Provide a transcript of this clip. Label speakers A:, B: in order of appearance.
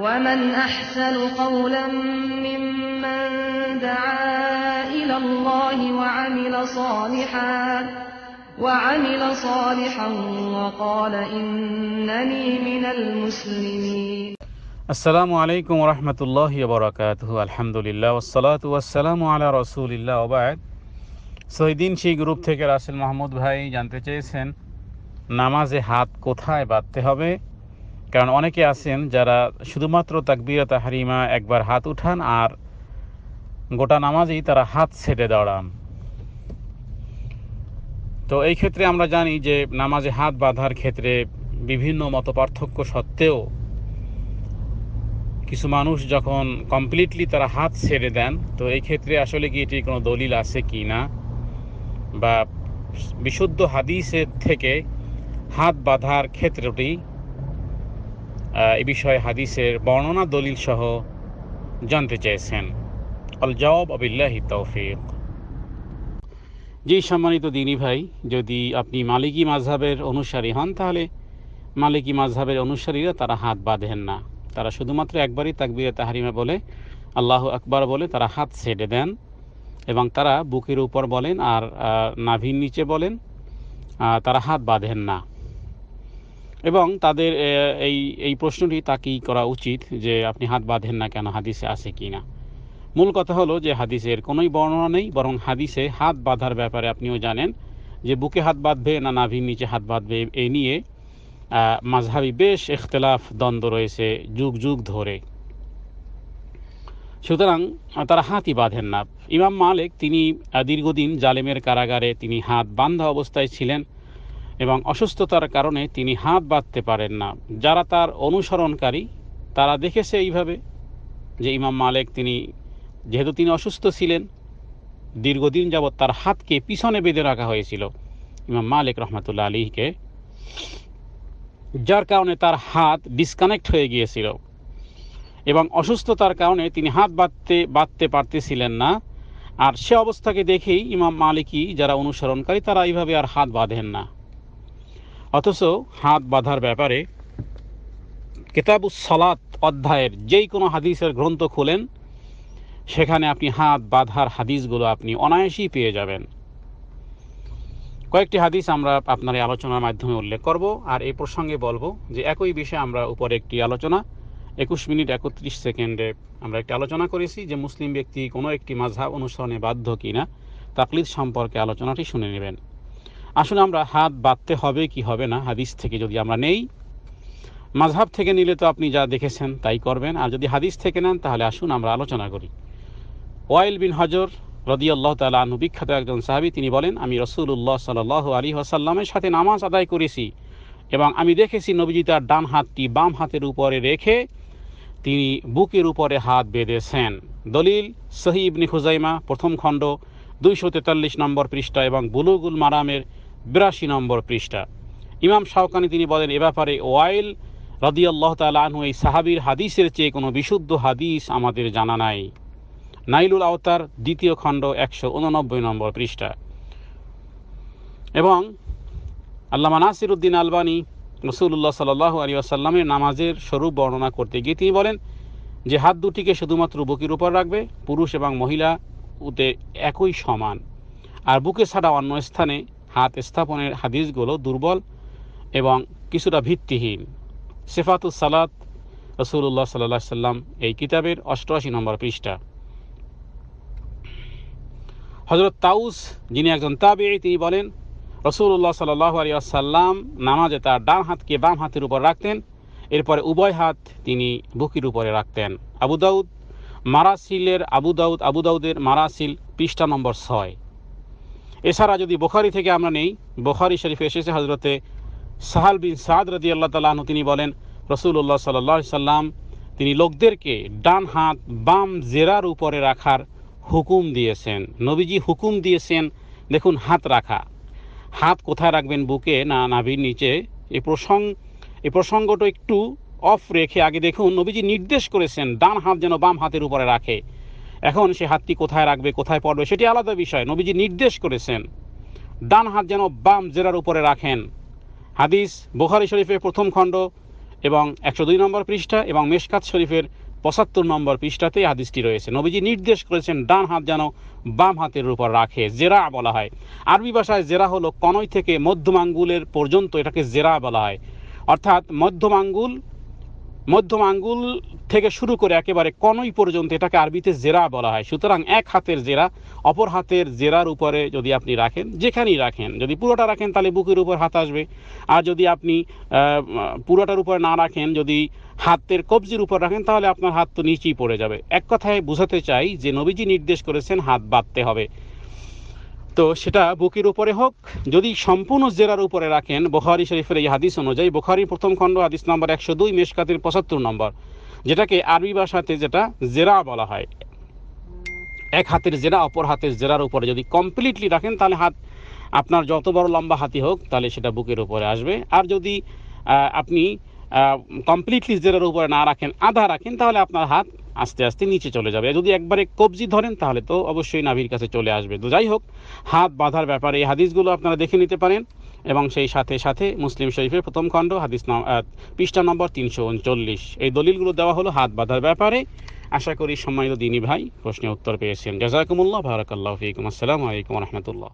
A: ومن أحسن قولا ممن دعا إلى الله وعمل صالحا وعمل صالحا وقال إنني من المسلمين
B: আসসালামু আলাইকুম রহমতুল্লাহ বরকাত আলহামদুলিল্লাহ ওসালাত ওয়াসালামু আলা রসুলিল্লাহ ওবায়দ সহিদিন সেই গ্রুপ থেকে রাসেল মাহমুদ ভাই জানতে চেয়েছেন নামাজে হাত কোথায় বাঁধতে হবে কারণ অনেকে আছেন যারা শুধুমাত্র তাকবিরত হারিমা একবার হাত উঠান আর গোটা নামাজেই তারা হাত ছেড়ে দাঁড়ান। তো এই ক্ষেত্রে আমরা জানি যে নামাজে হাত বাঁধার ক্ষেত্রে বিভিন্ন মত পার্থক্য সত্ত্বেও কিছু মানুষ যখন কমপ্লিটলি তারা হাত ছেড়ে দেন, তো এই ক্ষেত্রে আসলে কি এটি কোনো দলিল আছে কি না? বা বিশুদ্ধ হাদিসের থেকে হাত বাঁধার ক্ষেত্রটি এ বিষয়ে হাদিসের বর্ণনা, দলিল সহ জানতে চেয়েছেন। আল জবাব আবিল্লাহি তৌফিক। জি, সম্মানিত দিনী ভাই, যদি আপনি মালিকি মাঝহাবের অনুসারী হন, তাহলে মালিকি মাঝহাবের অনুসারীরা তারা হাত বাঁধেন না। তারা শুধুমাত্র একবারই তাকবিরে তাহারিমা বলে, আল্লাহ আকবার বলে তারা হাত ছেড়ে দেন এবং তারা বুকের উপর বলেন আর নাভির নিচে বলেন তারা হাত বাঁধেন না। এবং তাদের এই এই প্রশ্নটি তাকেই করা উচিত যে আপনি হাত বাঁধেন না কেন, হাদিসে আছে কি না। মূল কথা হলো যে হাদিসের কোনোই বর্ণনা নেই, বরং হাদিসে হাত বাঁধার ব্যাপারে আপনিও জানেন যে বুকে হাত বাঁধবে না নাভির নিচে হাত বাঁধবে এই নিয়ে মাঝহাবি বেশ ইখতলাফ দ্বন্দ্ব রয়েছে যুগ যুগ ধরে। সুতরাং তারা হাতই বাঁধেন না। ইমাম মালিক, তিনি দীর্ঘদিন জালেমের কারাগারে তিনি হাত বান্ধা অবস্থায় ছিলেন। এবং অসুস্থতার কারণে তিনি হাত বাঁধতে পারেন না। যারা তার অনুসরণকারী, তারা দেখেছে এইভাবে যে ইমাম মালিক তিনি, যেহেতু তিনি অসুস্থ ছিলেন, দীর্ঘদিন যাবৎ তার হাতকে পিছনে বেঁধে রাখা হয়েছিল। ইমাম মালিক রহমতুল্লাহ আলীকে যার কারণে তার হাত ডিসকানেক্ট হয়ে গিয়েছিল এবং অসুস্থতার কারণে তিনি হাত বাঁধতে বাঁধতে পারতেছিলেন না। আর সে অবস্থাকে দেখেই ইমাম মালিকি যারা অনুসরণকারী, তারা এইভাবে আর হাত বাঁধেন না। অথচ হাত বাঁধার ব্যাপারে কেতাবুস সলাত অধ্যায়ের যেই কোনো হাদিসের গ্রন্থ খোলেন, সেখানে আপনি হাত বাঁধার হাদিসগুলো আপনি অনায়াসেই পেয়ে যাবেন। কয়েকটি হাদিস আমরা আপনার এই আলোচনার মাধ্যমে উল্লেখ করব, আর এই প্রসঙ্গে বলব যে একই বিষয়ে আমরা উপরে একটি আলোচনা, একুশ মিনিট একত্রিশ সেকেন্ডে আমরা একটি আলোচনা করেছি যে মুসলিম ব্যক্তি কোনো একটি মাঝহাব অনুসরণে বাধ্য কিনা, তাকলিদ সম্পর্কে আলোচনাটি শুনে নেবেন। আসলে আমরা হাত বাঁধতে হবে কি হবে না, হাদিস থেকে যদি আমরা নেই। মাঝহাব থেকে নিলে তো আপনি যা দেখেছেন তাই করবেন, আর যদি হাদিস থেকে নেন তাহলে আসুন আমরা আলোচনা করি। ওয়াইল বিন হজর রদিয়াল্লাহ তালা আনহু, বিখ্যাত একজন সাহাবি, তিনি বলেন, আমি রসুল্লাহ সাল আলী আসাল্লামের সাথে নামাজ আদায় করেছি এবং আমি দেখেছি নবীজি তার ডান হাতটি বাম হাতের উপরে রেখে তিনি বুকের উপরে হাত বেঁধেছেন। দলিল সহি ইবনি খুজাইমা, প্রথম খণ্ড, দুইশো তেতাল্লিশ নম্বর পৃষ্ঠা এবং বুলুগুল মারামের বিরাশি নম্বর পৃষ্ঠা। ইমাম শাহকানি তিনি বলেন, এ ব্যাপারে ওয়াইল রদিয়াল্লাহ তালা এই সাহাবির হাদিসের চেয়ে কোনো বিশুদ্ধ হাদিস আমাদের জানা নাই। নাইলুল আওতার দ্বিতীয় খণ্ড একশো উননব্বই নম্বর পৃষ্ঠা। এবং আল্লামা নাসির উদ্দিন আলবানী রসুল্লাহ সাল্লাহ আলী আসাল্লামের নামাজের স্বরূপ বর্ণনা করতে গিয়ে তিনি বলেন যে, হাত দুটিকে শুধুমাত্র বুকের উপর রাখবে, পুরুষ এবং মহিলা উতে একই সমান। আর বুকে ছাড়া অন্য স্থানে হাত স্থাপনের হাদিসগুলো দুর্বল এবং কিছুটা ভিত্তিহীন। সেফাতুস সালাত রসুল্লাহ সাল্লাহ সাল্লাম এই কিতাবের অষ্টআশি নম্বর পৃষ্ঠা। হজরত তাউস, যিনি একজন তাবে তিনি বলেন রসুল্লাহ সাল্লাহ আলী আসাল্লাম নামাজে তার ডান হাতকে বাম হাতের উপর রাখতেন, এরপরে উভয় হাত তিনি বুকির উপরে রাখতেন। আবু দাউদ, মারাসিলের, আবু দাউদ, আবু দাউদের মারাসিল পৃষ্ঠা নম্বর ছয়। এছাড়া যদি বোখারি থেকে আমরা নেই, বোখারি শরীফে এসেছে হজরতে সাহাল বিন সাদ রদি আল্লাহ তালাহ তিনি বলেন রসুল্লাহ সাল্লাহ সাল্লাম, তিনি লোকদেরকে ডান হাত বাম জেরার উপরে রাখার হুকুম দিয়েছেন। নবীজি হুকুম দিয়েছেন, দেখুন, হাত রাখা। হাত কোথায় রাখবেন বুকে? না, নাভির নিচে। এ প্রসঙ্গ এ প্রসঙ্গটা একটু অফ রেখে আগে দেখুন, নবীজি নির্দেশ করেছেন, ডান হাত যেন বাম হাতের উপরে রাখে। এখন সে হাতটি কোথায় রাখবে, কোথায় পড়বে, সেটি আলাদা বিষয়। নবীজি নির্দেশ করেছেন, ডান হাত যেন বাম জেরার উপরে রাখেন। হাদিস, বোখারি শরীফের প্রথম খণ্ড এবং একশো দুই নম্বর পৃষ্ঠা এবং মেশকাত শরীফের পঁচাত্তর নম্বর পৃষ্ঠাতে হাদিসটি রয়েছে। নবীজি নির্দেশ করেছেন, ডান হাত যেন বাম হাতের উপর রাখে, জেরা বলা হয়। আরবি ভাষায় জেরা হলো কনই থেকে মধ্যম আঙ্গুলের পর্যন্ত এটাকে জেরা বলা হয়। অর্থাৎ মধ্যম আঙ্গুল মধ্যম আঙ্গুল থেকে শুরু করে একেবারে কনই পর্যন্ত এটাকে আরবিতে জেরা বলা হয়। সুতরাং এক হাতের জেরা, অপর হাতের জেরার উপরে যদি আপনি রাখেন, যেখানেই রাখেন, যদি পুরোটা রাখেন তাহলে বুকের উপর হাত আসবে। আর যদি আপনি পুরোটার উপর না রাখেন, যদি হাতের কবজির উপর রাখেন, তাহলে আপনার হাত তো নিচেই পড়ে যাবে। এক কথায় বোঝাতে চাই যে নবীজি নির্দেশ করেছেন হাত বাঁধতে হবে। তো সেটা বুকের উপরে হোক, যদি সম্পূর্ণ জেরার উপরে রাখেন, বোখারি শরীফের এই হাদিস অনুযায়ী বোখারি প্রথম খণ্ড, হাদিস নম্বর একশো দুই, মেশকাতের পঁচাত্তর নম্বর, যেটাকে আরবি ভাষাতে যেটা জেরা বলা হয়। এক হাতের জেরা, অপর হাতের জেরার উপরে যদি কমপ্লিটলি রাখেন, তাহলে হাত, আপনার যত বড় লম্বা হাতি হোক, তাহলে সেটা বুকের উপরে আসবে। আর যদি আপনি কমপ্লিটলি জেরার উপরে না রাখেন, আধা রাখেন, তাহলে আপনার হাত আস্তে আস্তে নিচে চলে যাবে। যদি একবারে কবজি ধরেন, তাহলে তো অবশ্যই নাভির কাছে চলে আসবে। তো যাই হোক, হাত বাঁধার ব্যাপারে এই হাদিসগুলো আপনারা দেখে নিতে পারেন এবং সেই সাথে সাথে মুসলিম শরীফের প্রথম খণ্ড, হাদিস পৃষ্ঠা নম্বর তিনশো উনচল্লিশ। এই দলিলগুলো দেওয়া হলো হাত বাঁধার ব্যাপারে। আশা করি সম্মানিত দিনী ভাই প্রশ্নের উত্তর পেয়েছেন। জাজাকুমুল্লাহ, বারাকাল্লাহ ফিকুম। আসসালামু আলাইকুম রহমতুল্লাহ।